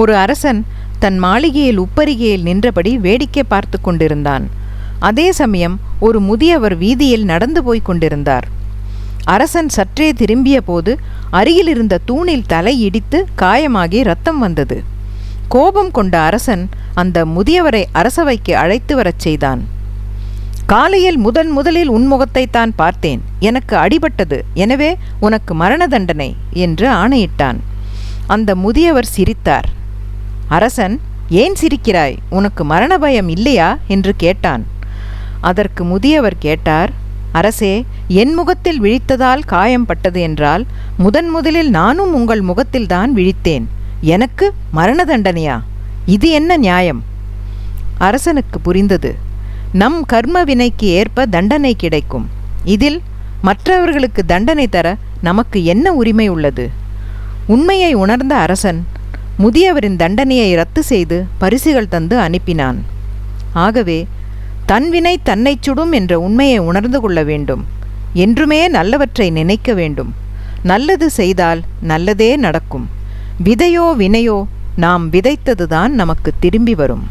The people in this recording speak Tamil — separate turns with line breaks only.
ஒரு அரசன் தன் மாளிகையில் உப்பரிகையில் நின்றபடி வேடிக்கை பார்த்து கொண்டிருந்தான். அதே சமயம் ஒரு முதியவர் வீதியில் நடந்து போய் கொண்டிருந்தார். அரசன் சற்றே திரும்பிய போது அருகில் இருந்த தூணில் தலை இடித்து காயமாகி ரத்தம் வந்தது. கோபம் கொண்ட அரசன் அந்த முதியவரை அரசவைக்கு அழைத்து வரச் செய்தான். காலையில் முதன் முதலில் உன் முகத்தைத்தான் பார்த்தேன். எனக்கு அடிபட்டது. எனவே உனக்கு மரண தண்டனை என்று ஆணையிட்டான். அந்த முதியவர் சிரித்தார். அரசன் ஏன் சிரிக்கிறாய்? உனக்கு மரண பயம் இல்லையா? என்று கேட்டான். அதற்கு முதியவர் கேட்டார் அரசே என் முகத்தில் விழித்ததால் காயம் பட்டது என்றால் முதன் முதலில் நானும் உங்கள் முகத்தில்தான் விழித்தேன். எனக்கு மரண தண்டனையா இது என்ன நியாயம்? அரசனுக்கு புரிந்தது நம் கர்ம வினைக்கு ஏற்ப தண்டனை கிடைக்கும். இதில் மற்றவர்களுக்கு தண்டனை தர நமக்கு என்ன உரிமை உள்ளது? உண்மையை உணர்ந்த அரசன் முதியவரின் தண்டனையை ரத்து செய்து பரிசுகள் தந்து அனுப்பினான். ஆகவே தன் வினை தன்னைச் சுடும் என்ற உண்மையை உணர்ந்து கொள்ள வேண்டும். என்றுமே நல்லவற்றை நினைக்க வேண்டும். நல்லது செய்தால் நல்லதே நடக்கும். விதையோ வினையோ நாம் விதைத்ததுதான் நமக்கு திரும்பி வரும்.